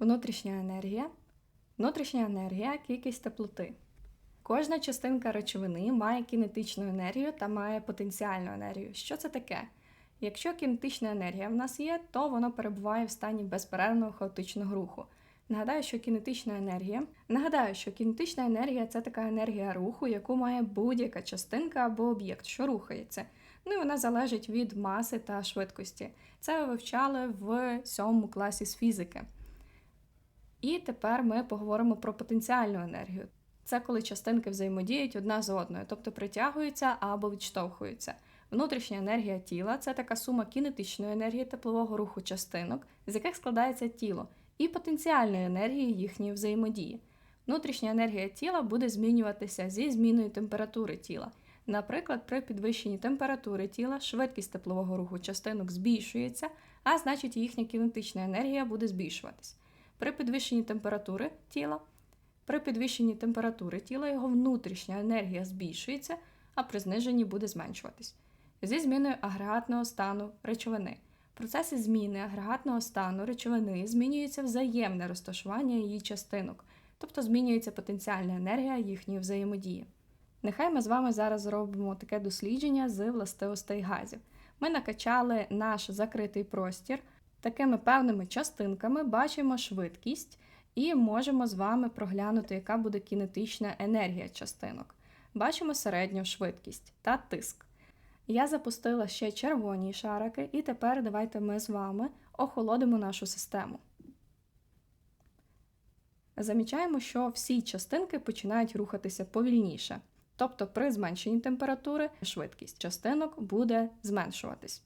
Внутрішня енергія. Внутрішня енергія кількість теплоти. Кожна частинка речовини має кінетичну енергію та має потенціальну енергію. Що це таке? Якщо кінетична енергія в нас є, то воно перебуває в стані безперервного хаотичного руху. Нагадаю, що кінетична енергія. Нагадаю, що кінетична енергія це така енергія руху, яку має будь-яка частинка або об'єкт, що рухається. Ну і вона залежить від маси та швидкості. Це ви вивчали в сьомому класі з фізики. І тепер ми поговоримо про потенціальну енергію. Це коли частинки взаємодіють одна з одною, тобто притягуються або відштовхуються. Внутрішня енергія тіла це така сума кінетичної енергії теплового руху частинок, з яких складається тіло, і потенціальної енергії їхньої взаємодії. Внутрішня енергія тіла буде змінюватися зі зміною температури тіла. Наприклад, при підвищенні температури тіла швидкість теплового руху частинок збільшується, а значить їхня кінетична енергія буде збільшуватись. При підвищенні температури тіла при підвищенні температури тіла його внутрішня енергія збільшується, а при зниженні буде зменшуватись. Зі зміною агрегатного стану речовини. В процесі зміни агрегатного стану речовини змінюється взаємне розташування її частинок, тобто змінюється потенціальна енергія їхньої взаємодії. Нехай ми з вами зараз зробимо таке дослідження з властивостей газів. Ми накачали наш закритий простір такими певними частинками, бачимо швидкість і можемо з вами проглянути, яка буде кінетична енергія частинок. Бачимо середню швидкість та тиск. Я запустила ще червоні шарики, і тепер давайте ми з вами охолодимо нашу систему. Замічаємо, що всі частинки починають рухатися повільніше. Тобто при зменшенні температури швидкість частинок буде зменшуватись.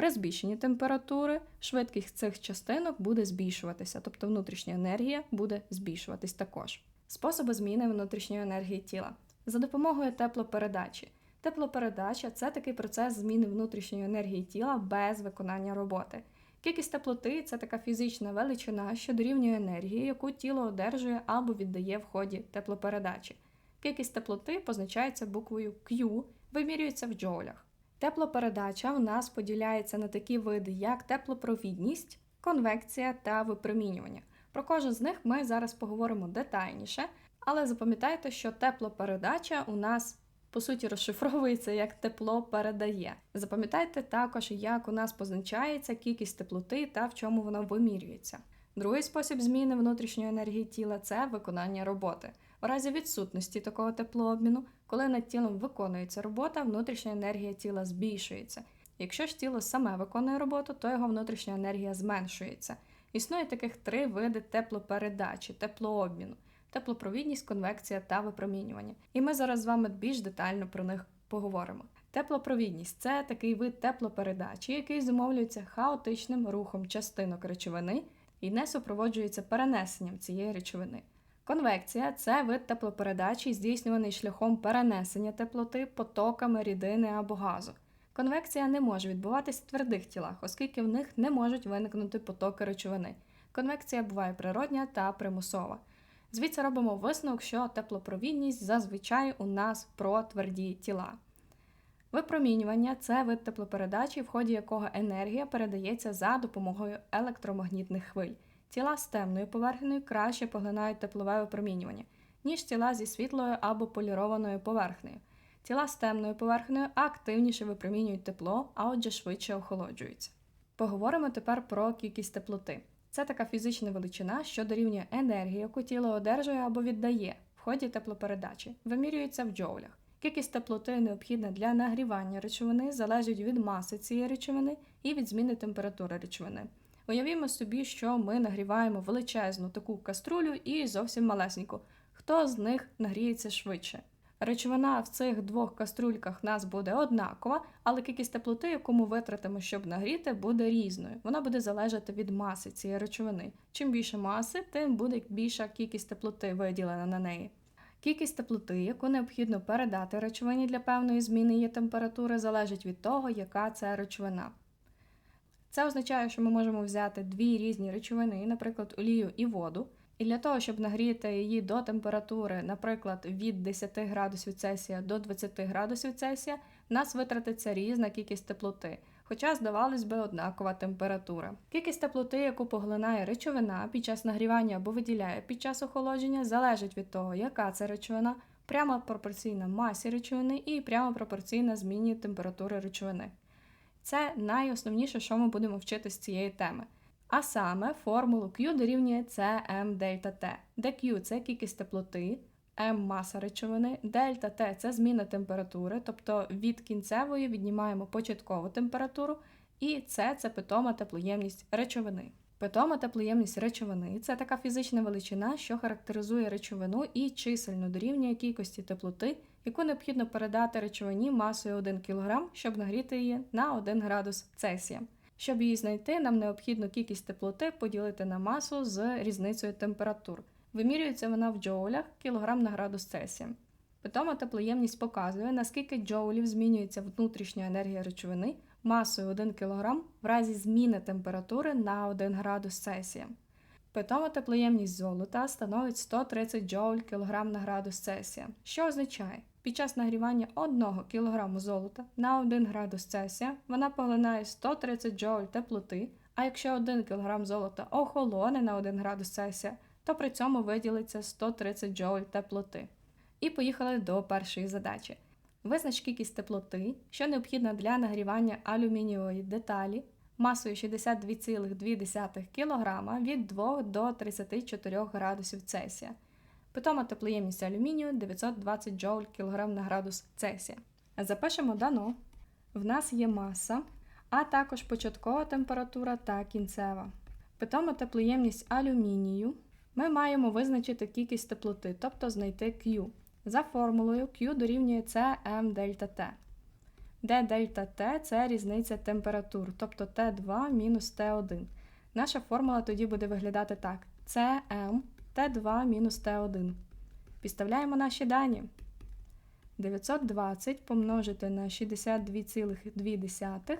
При збільшенні температури швидкість цих частинок буде збільшуватися, тобто внутрішня енергія буде збільшуватись також. Способи зміни внутрішньої енергії тіла за допомогою теплопередачі. Теплопередача це такий процес зміни внутрішньої енергії тіла без виконання роботи. Кількість теплоти це така фізична величина, що дорівнює енергії, яку тіло одержує або віддає в ході теплопередачі. Кількість теплоти позначається буквою Q, вимірюється в джоулях. Теплопередача в нас поділяється на такі види, як теплопровідність, конвекція та випромінювання. Про кожен з них ми зараз поговоримо детальніше, але запам'ятайте, що теплопередача у нас по суті розшифровується як тепло передає. Запам'ятайте також, як у нас позначається кількість теплоти та в чому вона вимірюється. Другий спосіб зміни внутрішньої енергії тіла це виконання роботи. У разі відсутності такого теплообміну, коли над тілом виконується робота, внутрішня енергія тіла збільшується. Якщо ж тіло саме виконує роботу, то його внутрішня енергія зменшується. Існує таких три види теплопередачі, теплообміну: теплопровідність, конвекція та випромінювання. І ми зараз з вами більш детально про них поговоримо. Теплопровідність це такий вид теплопередачі, який зумовлюється хаотичним рухом частинок речовини і не супроводжується перенесенням цієї речовини. Конвекція це вид теплопередачі, здійснюваний шляхом перенесення теплоти потоками рідини або газу. Конвекція не може відбуватись в твердих тілах, оскільки в них не можуть виникнути потоки речовини. Конвекція буває природня та примусова. Звідси робимо висновок, що теплопровідність зазвичай у нас про тверді тіла. Випромінювання це вид теплопередачі, в ході якого енергія передається за допомогою електромагнітних хвиль. Тіла з темною поверхнею краще поглинають теплове випромінювання, ніж тіла зі світлою або полірованою поверхнею. Тіла з темною поверхнею активніше випромінюють тепло, а отже швидше охолоджуються. Поговоримо тепер про кількість теплоти. Це така фізична величина, що дорівнює енергії, яку тіло одержує або віддає в ході теплопередачі, вимірюється в джоулях. Кількість теплоти необхідна для нагрівання речовини залежить від маси цієї речовини і від зміни температури речовини. Уявімо собі, що ми нагріваємо величезну таку каструлю і зовсім малесеньку. Хто з них нагріється швидше? Речовина в цих двох каструльках в нас буде однакова, але кількість теплоти, яку ми витратимо, щоб нагріти, буде різною. Вона буде залежати від маси цієї речовини. Чим більше маси, тим буде більша кількість теплоти виділена на неї. Кількість теплоти, яку необхідно передати речовині для певної зміни її температури, залежить від того, яка це речовина. Це означає, що ми можемо взяти дві різні речовини, наприклад, олію і воду. І для того, щоб нагріти її до температури, наприклад, від 10 градусів Цельсія до 20 градусів Цельсія, в нас витратиться різна кількість теплоти. хоча, здавалось би, однакова температура. Кількість теплоти, яку поглинає речовина під час нагрівання або виділяє під час охолодження, залежить від того, яка це речовина, прямо пропорційна масі речовини і прямо пропорційна зміні температури речовини. Це найосновніше, що ми будемо вчити з цієї теми. А саме формулу Q дорівнює Cm дельта де Q це кількість теплоти, M маса речовини, дельта це зміна температури, тобто від кінцевої віднімаємо початкову температуру, і C це питома теплоємність речовини. Питома теплоємність речовини це така фізична величина, що характеризує речовину і чисельно дорівнює кількості теплоти, яку необхідно передати речовині масою 1 кг, щоб нагріти її на 1 градус Цельсія. Щоб її знайти, нам необхідно кількість теплоти поділити на масу з різницею температур. Вимірюється вона в джоулях кілограм на градус Цельсія. Питома теплоємність показує, наскільки джоулів змінюється внутрішня енергія речовини масою 1 кг в разі зміни температури на 1 градус Цельсія. Питома теплоємність золота становить 130 джоуль кг на градус Цельсія, що означає, під час нагрівання 1 кг золота на 1 градус Цельсія вона поглинає 130 джоуль теплоти, а якщо 1 кг золота охолоне на 1 градус Цельсія, то при цьому виділиться 130 джоуль теплоти. І поїхали до першої задачі. Визнач кількість теплоти, що необхідна для нагрівання алюмінієвої деталі масою 62,2 кг від 2 до 34 градусів Цельсія. Питома теплоємність алюмінію 920 джоуль кг на градус Цельсія. Запишемо дано. В нас є маса, а також початкова температура та кінцева. Питома теплоємність алюмінію. Ми маємо визначити кількість теплоти, тобто знайти Q. За формулою Q дорівнює Cm дельта T, де дельта T це різниця температур, тобто T2 мінус T1. Наша формула тоді буде виглядати так: Cm T2 мінус T1. Підставляємо наші дані. 920 помножити на 62,2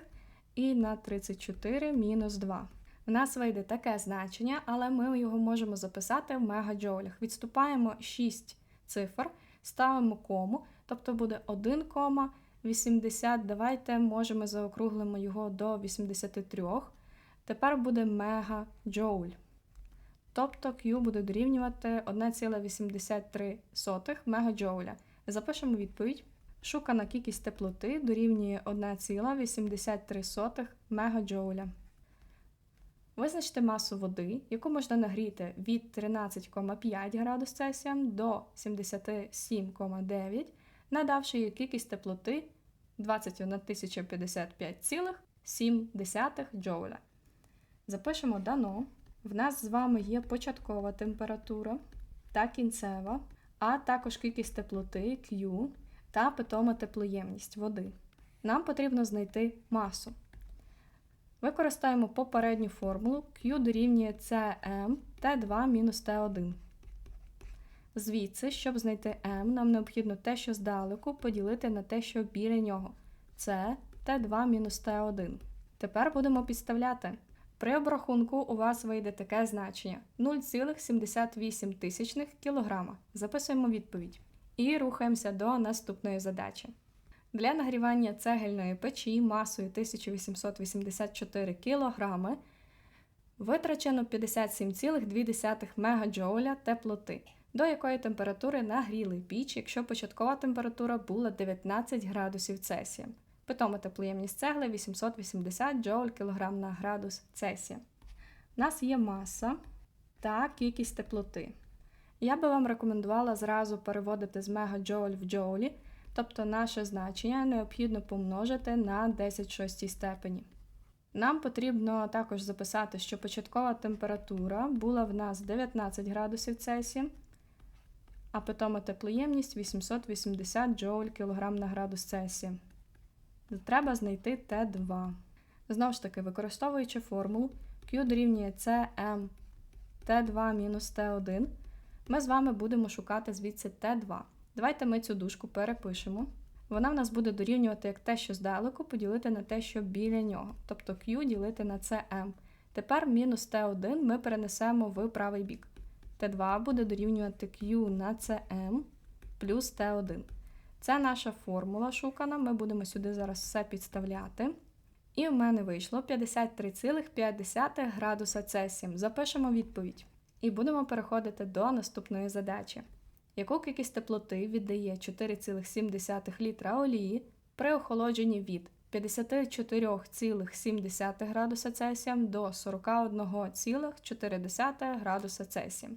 і на 34 мінус 2. У нас вийде таке значення, але ми його можемо записати в мегаджоулях. Відступаємо 6 цифр, ставимо кому, тобто буде 1,80. Давайте можемо заокруглимо його до 83. Тепер буде мегаджоуль. Тобто Q буде дорівнювати 1,83 мегаджоуля. Запишемо відповідь. Шукана кількість теплоти дорівнює 1,83 мегаджоуля. Визначте масу води, яку можна нагріти від 13,5 градус Цельсія до 77,9, надавши їй кількість теплоти 21055,7 джоуля. Запишемо дано. В нас з вами є початкова температура та кінцева, а також кількість теплоти Q та питома теплоємність води. Нам потрібно знайти масу. Використаємо попередню формулу Q дорівнює Cm T2 мінус T1. Звідси, щоб знайти m, нам необхідно те, що здалеку, поділити на те, що біля нього. Це T2 мінус T1. Тепер будемо підставляти. При обрахунку у вас вийде таке значення 0,78 тисячних кілограма. Записуємо відповідь. І рухаємося до наступної задачі. Для нагрівання цегельної печі масою 1884 кг витрачено 57,2 МДж теплоти, до якої температури нагріли піч, якщо початкова температура була 19 градусів Цельсія. Питома теплоємність цегли 880 джоуль кг на градус Цельсія. У нас є маса та кількість теплоти. Я би вам рекомендувала зразу переводити з мегаджоуль в джоулі, тобто наше значення необхідно помножити на 10 шостій степені. Нам потрібно також записати, що початкова температура була в нас 19 градусів Цельсія, а питома теплоємність 880 джоуль кг на градус Цельсія. Треба знайти Т2. Знову ж таки, використовуючи формулу Q дорівнює Cm Т2 мінус Т1, ми з вами будемо шукати звідси Т2. Давайте ми цю дужку перепишемо. Вона в нас буде дорівнювати як те, що здалеку, поділити на те, що біля нього. Тобто Q ділити на Cm. Тепер мінус Т1 ми перенесемо в правий бік. Т2 буде дорівнювати Q на Cm плюс Т1. Це наша формула шукана. Ми будемо сюди зараз все підставляти. І в мене вийшло 53,5 градуса Цельсія. Запишемо відповідь. І будемо переходити до наступної задачі. Яку кількість теплоти віддає 4,7 літра олії при охолодженні від 54,7 градуса Цельсія до 41,4 градуса Цельсія.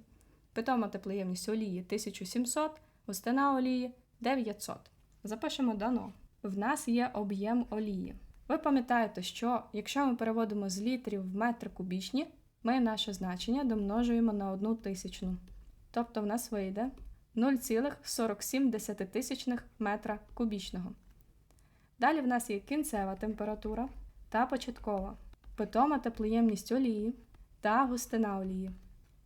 Питома теплоємність олії 1700, густина олії 900. Запишемо дано. В нас є об'єм олії. Ви пам'ятаєте, що якщо ми переводимо з літрів в метри кубічні, ми наше значення домножуємо на одну тисячну. Тобто в нас вийде 0,47 метра кубічного. Далі в нас є кінцева температура та початкова, питома теплоємність олії та густина олії.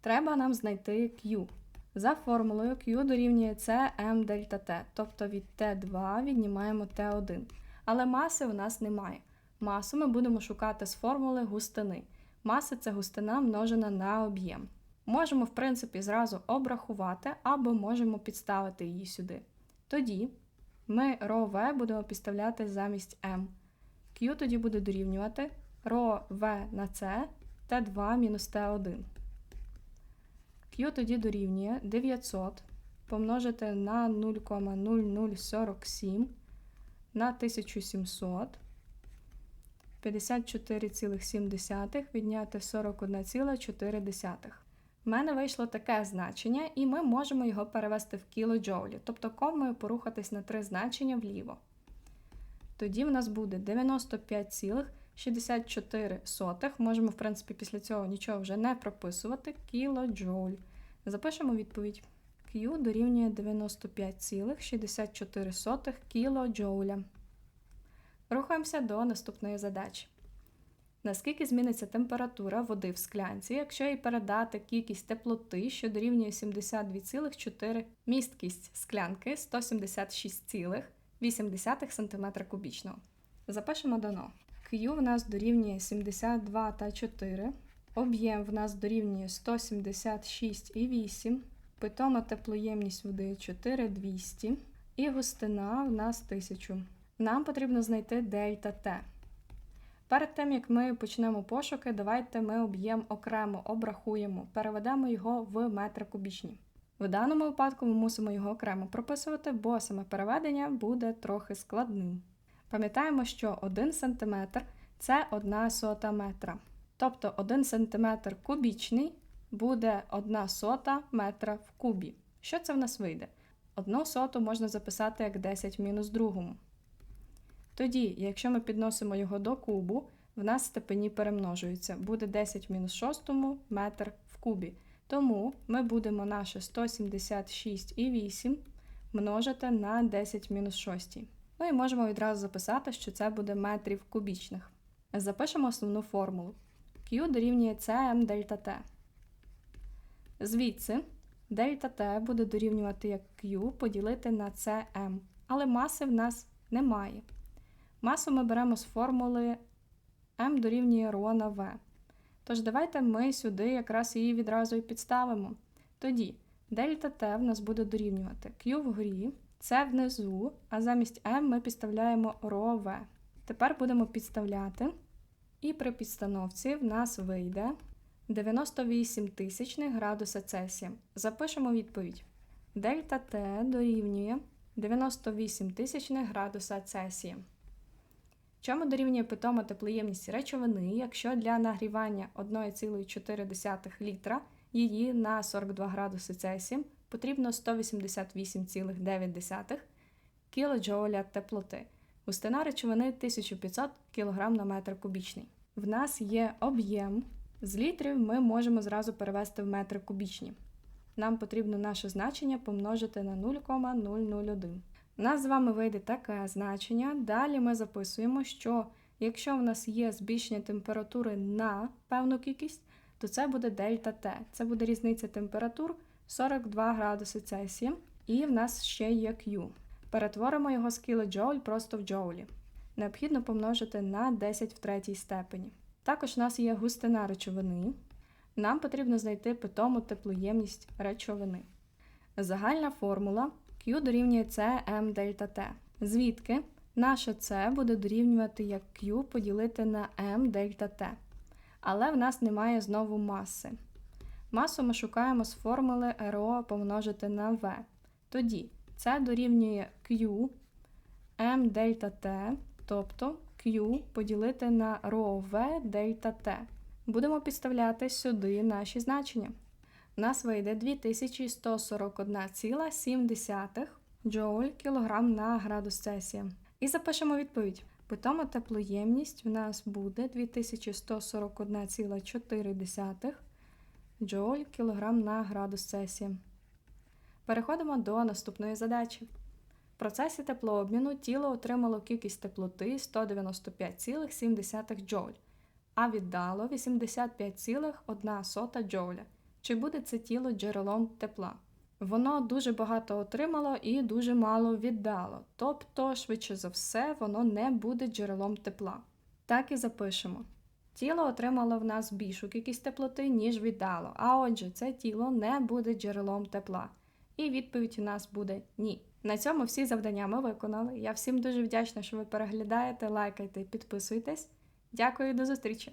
Треба нам знайти Q. За формулою Q дорівнює Cm дельта T, тобто від T2 віднімаємо T1. Але маси у нас немає. Масу ми будемо шукати з формули густини. Маса це густина множена на об'єм. Можемо, в принципі, зразу обрахувати або можемо підставити її сюди. Тоді ми ρV будемо підставляти замість m. Q тоді буде дорівнювати ρV на C T2 мінус T1. Q тоді дорівнює 900 помножити на 0,0047 на 1700. 54,7 відняти 41,4. У мене вийшло таке значення, і ми можемо його перевести в кілоджоулі, тобто комою порухатись на три значення вліво. Тоді в нас буде 95,64. Можемо, в принципі, після цього нічого вже не прописувати. Кілоджоуль. Запишемо відповідь. Q дорівнює 95,64 кілоджоуля. Рухаємося до наступної задачі. Наскільки зміниться температура води в склянці, якщо їй передати кількість теплоти, що дорівнює 72,4 місткість склянки 176,8 см кубічного. Запишемо дано. Q в нас дорівнює 72 та 4, об'єм в нас дорівнює 176,8, питома теплоємність води 4200 і густина в нас 1000. Нам потрібно знайти дельта Т. Перед тим, як ми почнемо пошуки, давайте ми об'єм окремо обрахуємо, переведемо його в метри кубічні. В даному випадку ми мусимо його окремо прописувати, бо саме переведення буде трохи складним. Пам'ятаємо, що 1 см це 1 сота метра. Тобто 1 см кубічний буде 1 сота метра в кубі. Що це в нас вийде? 1 соту можна записати як 10 мінус другому. Тоді, якщо ми підносимо його до кубу, в нас степені перемножуються. Буде 10 в мінус 6 метр в кубі. Тому ми будемо наше 176,8 множити на 10 мінус 6. Ну і можемо відразу записати, що це буде метрів кубічних. Запишемо основну формулу. Q дорівнює Cm дельта T. Звідси дельта T буде дорівнювати як Q поділити на Cm. Але маси в нас немає. Масу ми беремо з формули m дорівнює ρ на v. Тож давайте ми сюди якраз її відразу і підставимо. Тоді дельта t в нас буде дорівнювати Q вгорі, C внизу, а замість m ми підставляємо ρv. Тепер будемо підставляти. І при підстановці в нас вийде 98 тисячних градуса Цельсія. Запишемо відповідь. Дельта Т дорівнює 98 тисячних градуса Цельсія. Чому дорівнює питома теплоємність речовини, якщо для нагрівання 1,4 літра її на 42 градуси Цельсія потрібно 188,9 кілоджоуля теплоти. Густина речовини 1500 кг на метр кубічний. В нас є об'єм. З літрів ми можемо зразу перевести в метри кубічні. Нам потрібно наше значення помножити на 0,001. У нас з вами вийде таке значення. Далі ми записуємо, що якщо в нас є збільшення температури на певну кількість, то це буде дельта Т. Це буде різниця температур 42 градуси Цельсія. І в нас ще є Q. Перетворимо його з кілоджоуль просто в джоулі. Необхідно помножити на 10 в третій степені. Також у нас є густина речовини. Нам потрібно знайти питому теплоємність речовини. Загальна формула Q дорівнює Cm дельта T. Звідки Наше С буде дорівнювати як Q поділити на m дельта T. Але в нас немає знову маси. Масу ми шукаємо з формули РО помножити на V. Тоді це дорівнює Q m дельта T, тобто Q поділити на ρV дельта T. Будемо підставляти сюди наші значення. У нас вийде 2141,7 джоуль кілограм на градус Цельсія. І запишемо відповідь. Питома теплоємність в нас буде 2141,4 джоуль кілограм на градус Цельсія. Переходимо до наступної задачі. В процесі теплообміну тіло отримало кількість теплоти 195,7 джоуль, а віддало 85,1 джоуля. Чи буде це тіло джерелом тепла? Воно дуже багато отримало і дуже мало віддало, тобто, швидше за все, воно не буде джерелом тепла. Так і запишемо. Тіло отримало в нас більшу кількість теплоти, ніж віддало, а отже, це тіло не буде джерелом тепла. І відповідь у нас буде ні. На цьому всі завдання ми виконали. Я всім дуже вдячна, що ви переглядаєте, лайкайте, підписуйтесь. Дякую і до зустрічі!